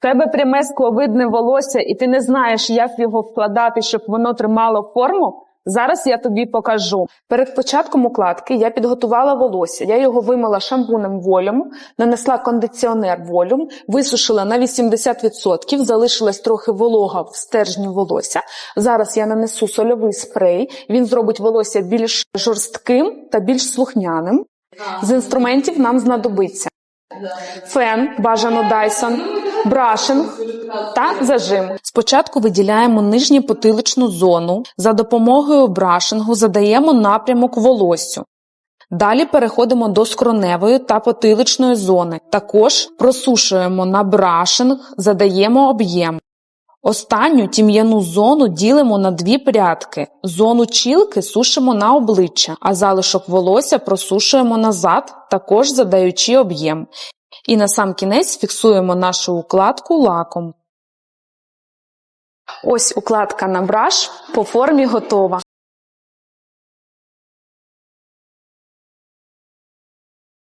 Тебе пряме скловидне волосся, і ти не знаєш, як його вкладати, щоб воно тримало форму. Зараз я тобі покажу. Перед початком укладки я підготувала волосся. Я його вимила шампунем волюм, нанесла кондиціонер волюм, висушила на 80%, залишилась трохи волога в стержні волосся. Зараз я нанесу сольовий спрей. Він зробить волосся більш жорстким та більш слухняним. З інструментів нам знадобиться фен, бажано Dyson, брашинг та зажим. Спочатку виділяємо нижню потиличну зону. За допомогою брашингу задаємо напрямок волоссю. Далі переходимо до скроневої та потиличної зони. Також просушуємо на брашинг, задаємо об'єм. Останню тім'яну зону ділимо на дві прядки. Зону чілки сушимо на обличчя, а залишок волосся просушуємо назад, також задаючи об'єм. І на сам кінець фіксуємо нашу укладку лаком. Ось укладка на браш по формі готова.